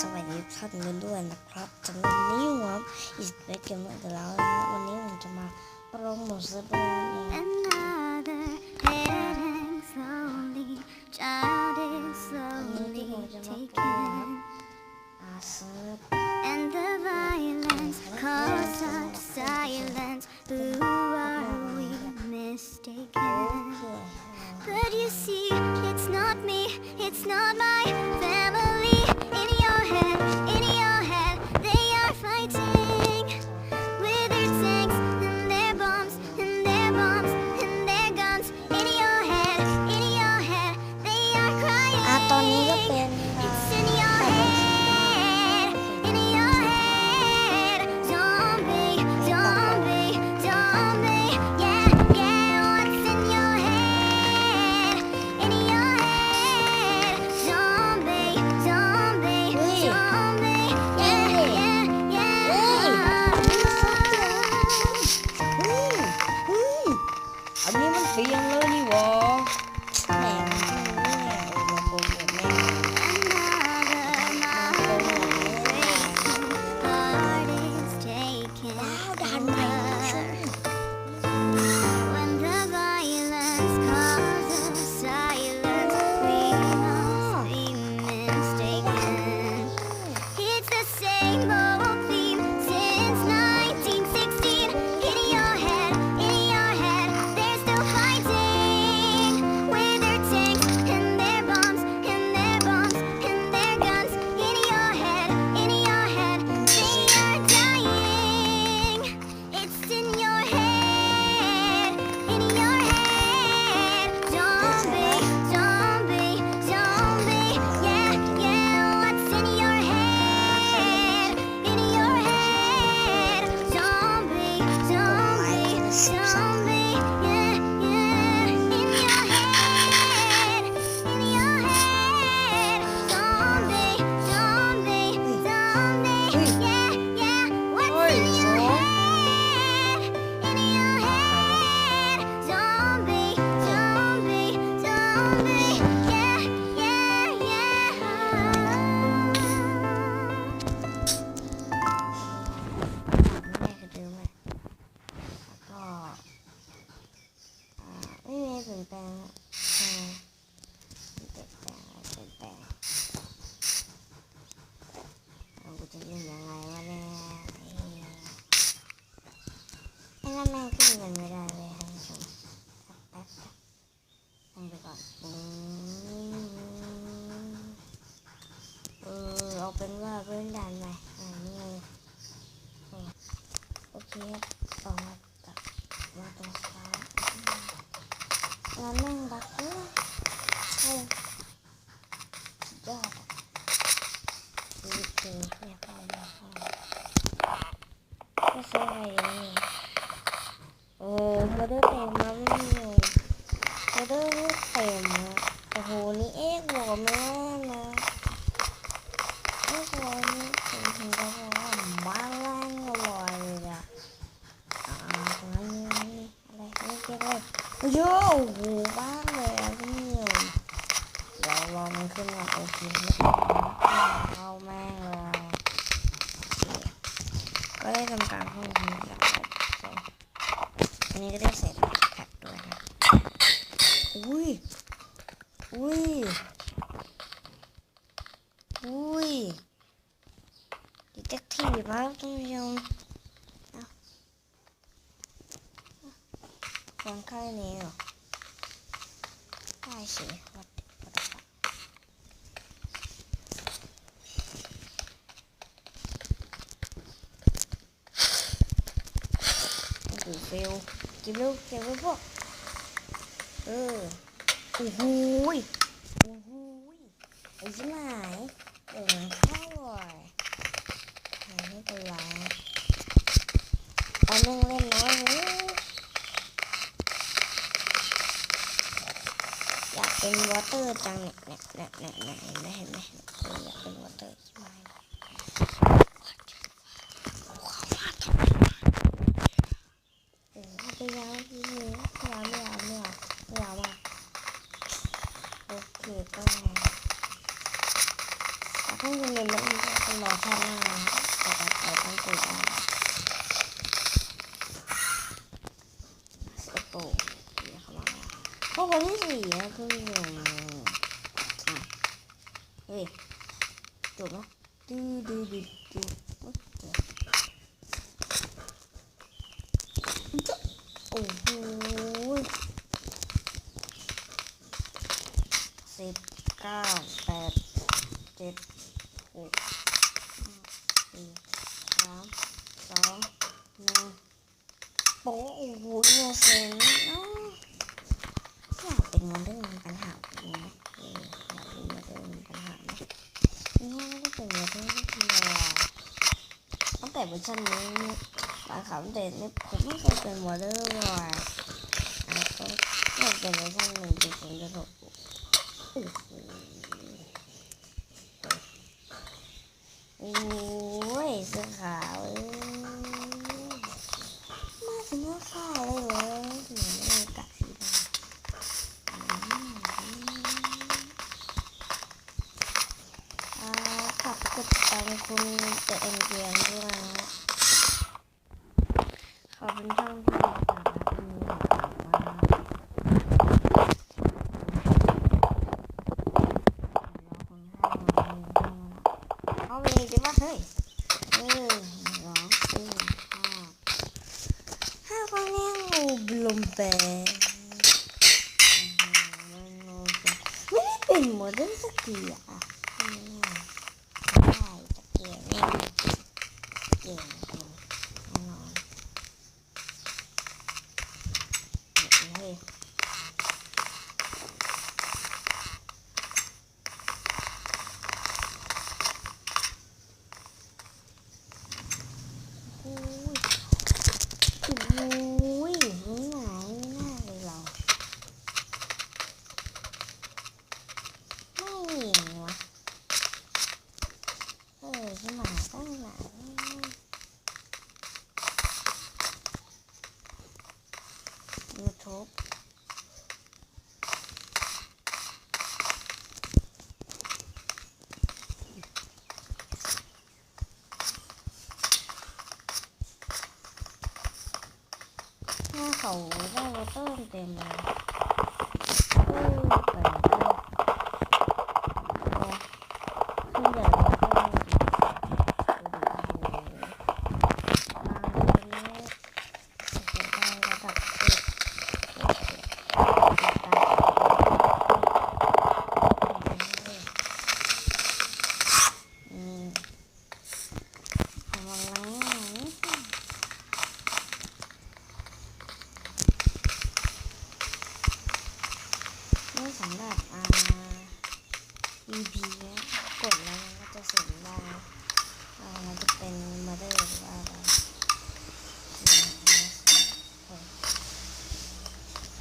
สวัสดีทุกท่านกันด้วยนะครับสำหรับวันนี้ผมอิสเปกเกมเมอร์กันแล้วนะวันนี้ผมจะมาโปรโมทเซิร์ฟเวอร์นั่นเอง Another head hangs slowly, child is slowly taken, อาเซิร์ฟ and the violence calls out silence. Who are we โอ mistaken? เค But you see, it's not me, it's not my ลี่ยนแปลงเปลี่ยนแปลงเปลี่ยนแปลงเราจะเล่นยังไงวะเนี่ยไอ้นั่นแม่งขึ้นเงินไม่ได้เลยท่านผู้ชมแป๊บๆตั้งไปก่อนปึ้งเออเอาเป็นว่าเล่นด่านใหม่อ่านี่เลยโอเคออกมาตัดมาตรงซ้ายงานแม่งบักเอ้ยโอ้สุดยอดอะดูถึงเนี่ยเข้ามาเข้าก็ซื้ออะไรเนี่ยโอ้โมเดลเต็มมาไม่มีเลยโมเดลนี่เต็มอะโอ้โหนี่เอ็กบอกแม่นะเอ็กบอกนี่ถึงถึงก็บอกว่าบ้าแรงอร่อยเลยอะอ่าตรงนั้นมีอะไรนี่อะไรนี่เก็บเลยโอ้โหโอ้โหบ้างเลยอะพี่นิวเดี๋ยวรอมันขึ้นมาโอเคไม่ต้องเข้าแม่งเลยก็ได้ทำการเข้านี้แล้วอั นนี้ก็ได้เสร็จแพ็คด้วยนะอุ้ย อุ้ย อุ้ยดีเทคทีฟครับท่านผู้ชมฟังแค่นี้เหรอได้สิวัดวัดวัดโอ้โหเฟล เก็บเร็วเก็บเร็วพวกเออโอ้โหยโอ้โหยไอ้ชิบหายเออเข้าเลยไม่เป็นไรตอนนึงเล่นน้อยเว้อยากเป็นวอเตอร์จังเนี่ยเนี่ยเนี่ยเนี่ยเห็นไหมเห็นไหมเอออยากเป็นวอเตอร์ใช่ไหม้องคุณนนมันเป็นหมอแค่หน้าแต่แบบเราต้องกดได้กระโปรงนี่เขาบออคนที่สี่แล้คือหนึ่งอะเฮ้ยจบแล้ดูดูดูดู เวอร์ชันนี้ตอนขับเด็กนี่ผมไม่เคยเป็นมอเตอร์บ่อยแล้วก็ไม่เป็นเวอร์ชันหนึ่งจุดศูนย์จุดหกโอ้ยเสื้อ see. 오바가 떠는데 뭐.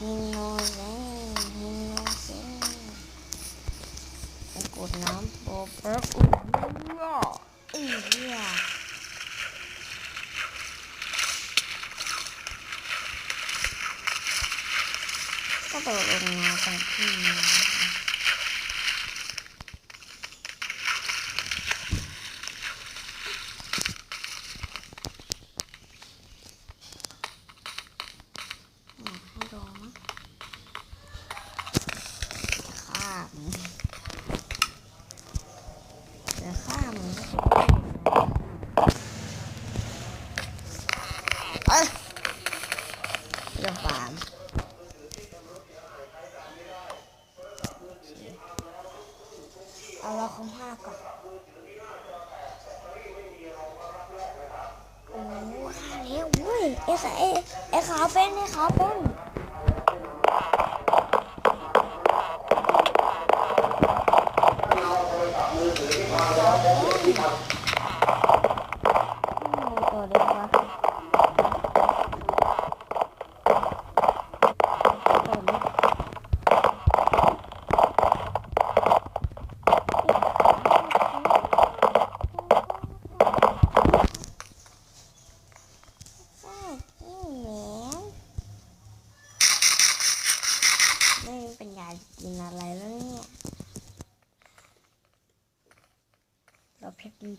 He knows that. ¿eh? เอ้ยเรื่องฟาร์มเอาเราคงห้าก่อนโอ้ห้าแล้วเว้ยเอสเอเอขาเป็นเอขาเป็น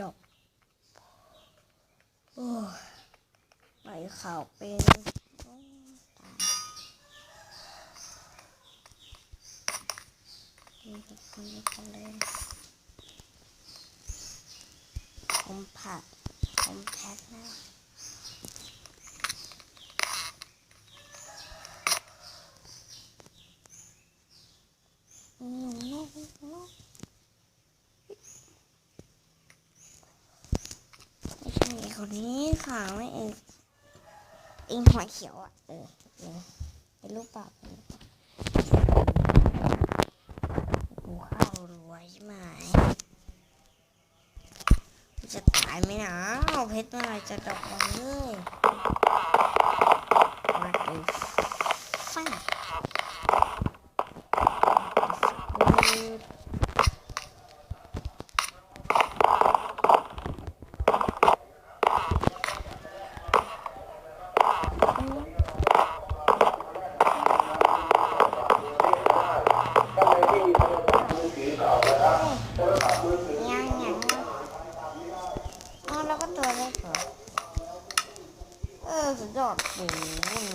ดอกโอ้ยไหลข่าวเป็นโอ้ยตายนี่เป็นคนนี้กันเลยผมผัดผมแพ็คนะอืมนกนก ไม่ใช่คนนี้ค่ะไม่เองเอ งหัวเขียวอะ เออเป็นรูปปากเป็นรูปปากกูข้ารวยใช่ไหมกูจะตายไหมนะเอาเพชรเมื่อไหรจะดอกมาเลยมาดูฟังยังอ๋อแล้วก็ตัวเล็กเหรอเออสุดยอดโอ้โหนี่ก็ดีดีฮะอืม ทั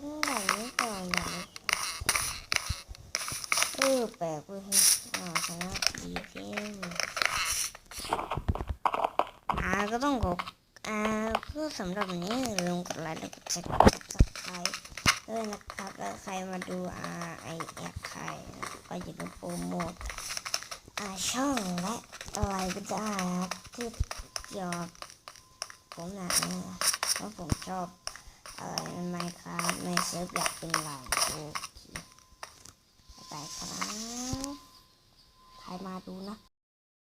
้งใหญ่ไม่ก่อนใหญ่เออแปลกเว้ยอ่าชนะดีจริงอ่าก็ต้องกดอ่าเพื่อสำหรับวันนี้ลืมกดไลค์และกดแชร์กดซับสไครต์ด้วยนะครับแล้วใครมาดูอ่าไอแอคใครก็อย่าลืมโปรโมท ช่องและอะไรก็ได้ที่เกี่ยวกับผมนะเพราะผมชอบอะไรไมค์ครับไม่เซิร์ฟอยากเป็นลาโอเคไปครับใครมาดูนะ